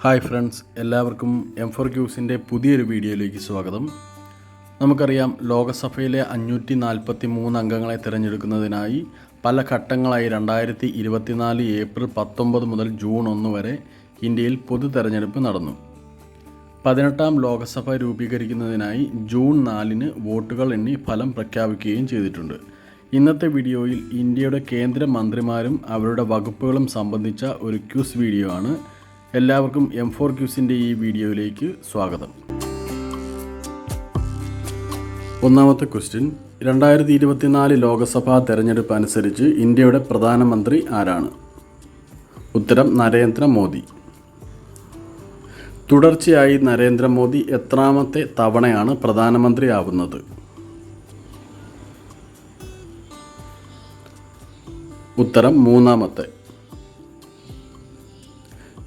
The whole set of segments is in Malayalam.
ഹായ് ഫ്രണ്ട്സ് എല്ലാവർക്കും എം ഫോർ ക്യൂസിന്റെ പുതിയൊരു വീഡിയോയിലേക്ക് സ്വാഗതം. നമുക്കറിയാം ലോകസഭയിലെ അഞ്ഞൂറ്റി നാൽപ്പത്തി മൂന്ന് അംഗങ്ങളെ തിരഞ്ഞെടുക്കുന്നതിനായി പല ഘട്ടങ്ങളായി രണ്ടായിരത്തി ഇരുപത്തിനാല് ഏപ്രിൽ പത്തൊമ്പത് മുതൽ ജൂൺ ഒന്ന് വരെ ഇന്ത്യയിൽ പൊതു തെരഞ്ഞെടുപ്പ് നടന്നു. പതിനെട്ടാം ലോകസഭ രൂപീകരിക്കുന്നതിനായി ജൂൺ നാലിന് വോട്ടുകൾ എണ്ണി ഫലം പ്രഖ്യാപിക്കുകയും ചെയ്തിട്ടുണ്ട്. ഇന്നത്തെ വീഡിയോയിൽ ഇന്ത്യയുടെ കേന്ദ്ര മന്ത്രിമാരും അവരുടെ വകുപ്പുകളും സംബന്ധിച്ച ഒരു ക്യൂസ് വീഡിയോ ആണ്. എല്ലാവർക്കും എം ഫോർ ക്യൂസിന്റെ ഈ വീഡിയോയിലേക്ക് സ്വാഗതം. ഒന്നാമത്തെ ക്വസ്റ്റ്യൻ രണ്ടായിരത്തി ഇരുപത്തിനാല് ലോകസഭാ തെരഞ്ഞെടുപ്പ് അനുസരിച്ച് ഇന്ത്യയുടെ പ്രധാനമന്ത്രി ആരാണ്? ഉത്തരം നരേന്ദ്രമോദി തുടർച്ചയായി നരേന്ദ്രമോദി എത്രാമത്തെ തവണയാണ് പ്രധാനമന്ത്രി ആവുന്നത്? ഉത്തരം മൂന്നാമത്തെ.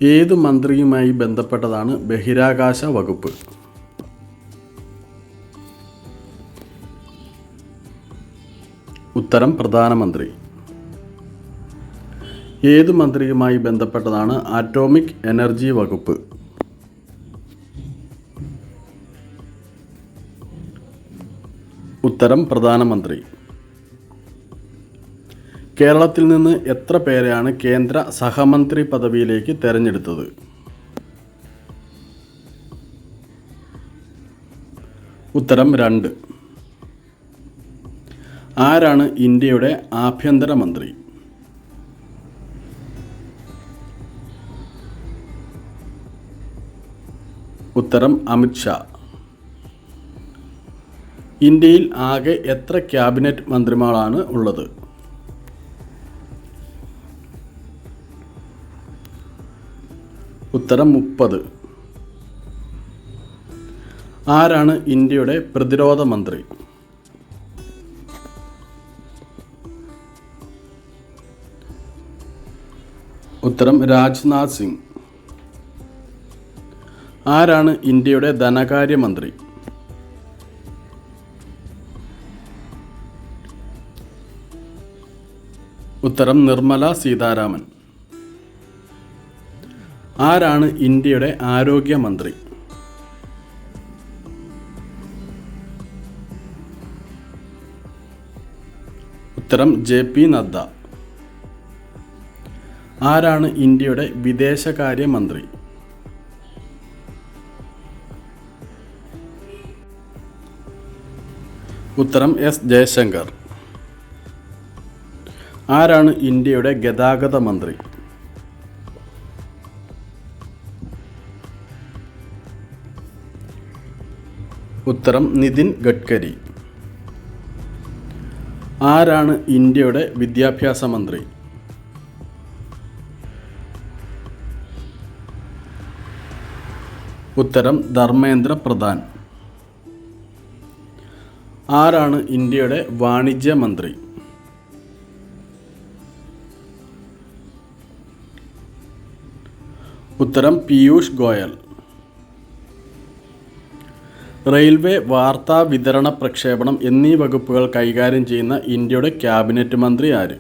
ഏത് മന്ത്രിയുമായി ബന്ധപ്പെട്ടതാണ് ബഹിരാകാശ വകുപ്പ്? ഉത്തരം പ്രധാനമന്ത്രി. ഏത് മന്ത്രിയുമായി ബന്ധപ്പെട്ടതാണ് ആറ്റോമിക് എനർജി വകുപ്പ്? ഉത്തരം പ്രധാനമന്ത്രി. കേരളത്തിൽ നിന്ന് എത്ര പേരെയാണ് കേന്ദ്ര സഹമന്ത്രി പദവിയിലേക്ക് തെരഞ്ഞെടുത്തത്? ഉത്തരം രണ്ട്. ആരാണ് ഇന്ത്യയുടെ ആഭ്യന്തരമന്ത്രി ഉത്തരം അമിത്ഷാ ഇന്ത്യയിൽ ആകെ എത്ര ക്യാബിനറ്റ് മന്ത്രിമാരാണ് ഉള്ളത്? ഉത്തരം മുപ്പത്. ആരാണ് ഇന്ത്യയുടെ പ്രതിരോധ മന്ത്രി? ഉത്തരം രാജ്നാഥ് സിംഗ്. ആരാണ് ഇന്ത്യയുടെ ധനകാര്യമന്ത്രി ഉത്തരം നിർമ്മല സീതാരാമൻ. ആരാണ് ഇന്ത്യയുടെ ആരോഗ്യമന്ത്രി? ഉത്തരം ജെ പി നദ്ദ. ആരാണ് ഇന്ത്യയുടെ വിദേശകാര്യമന്ത്രി? ഉത്തരം എസ് ജയശങ്കർ. ആരാണ് ഇന്ത്യയുടെ ഗതാഗത മന്ത്രി ഉത്തരം നിതിൻ ഗഡ്കരി. ആരാണ് ഇന്ത്യയുടെ വിദ്യാഭ്യാസ മന്ത്രി? ഉത്തരം ധർമ്മേന്ദ്ര പ്രധാൻ. ആരാണ് ഇന്ത്യയുടെ വാണിജ്യ മന്ത്രി? ഉത്തരം പീയൂഷ് ഗോയൽ. റെയിൽവേ വാർത്താ വിതരണ പ്രക്ഷേപണം എന്നീ വകുപ്പുകൾ കൈകാര്യം ചെയ്യുന്ന ഇന്ത്യയുടെ ക്യാബിനറ്റ് മന്ത്രി ആര്?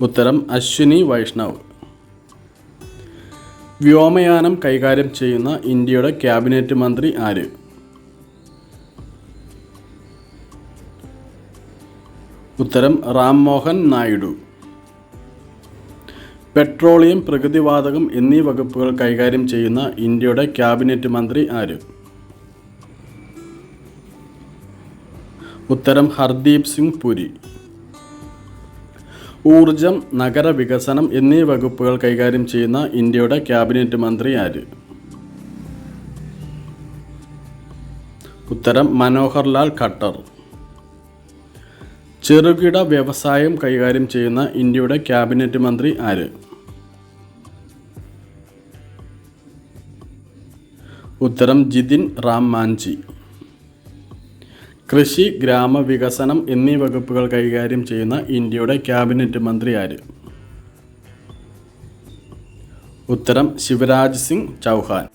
ഉത്തരം അശ്വിനി വൈഷ്ണവ്. വ്യോമയാനം കൈകാര്യം ചെയ്യുന്ന ഇന്ത്യയുടെ ക്യാബിനറ്റ് മന്ത്രി ആര്? ഉത്തരം റാം മോഹൻ നായിഡു. പെട്രോളിയം പ്രകൃതിവാതകം എന്നീ വകുപ്പുകൾ കൈകാര്യം ചെയ്യുന്ന ഇന്ത്യയുടെ ക്യാബിനറ്റ് മന്ത്രി ആര്? ഉത്തരം ഹർദീപ് സിംഗ് പുരി. ഊർജം നഗരവികസനം എന്നീ വകുപ്പുകൾ കൈകാര്യം ചെയ്യുന്ന ഇന്ത്യയുടെ ക്യാബിനറ്റ് മന്ത്രി ആര്? ഉത്തരം മനോഹർലാൽ ഖട്ടർ. ചെറുകിട വ്യവസായം കൈകാര്യം ചെയ്യുന്ന ഇന്ത്യയുടെ ക്യാബിനറ്റ് മന്ത്രി ആര്? ഉത്തരം ജിതിൻ റാം മാഞ്ചി. കൃഷി ഗ്രാമവികസനം എന്നീ വകുപ്പുകൾ കൈകാര്യം ചെയ്യുന്ന ഇന്ത്യയുടെ ക്യാബിനറ്റ് മന്ത്രി ആര്? ഉത്തരം ശിവരാജ് സിംഗ് ചൗഹാൻ.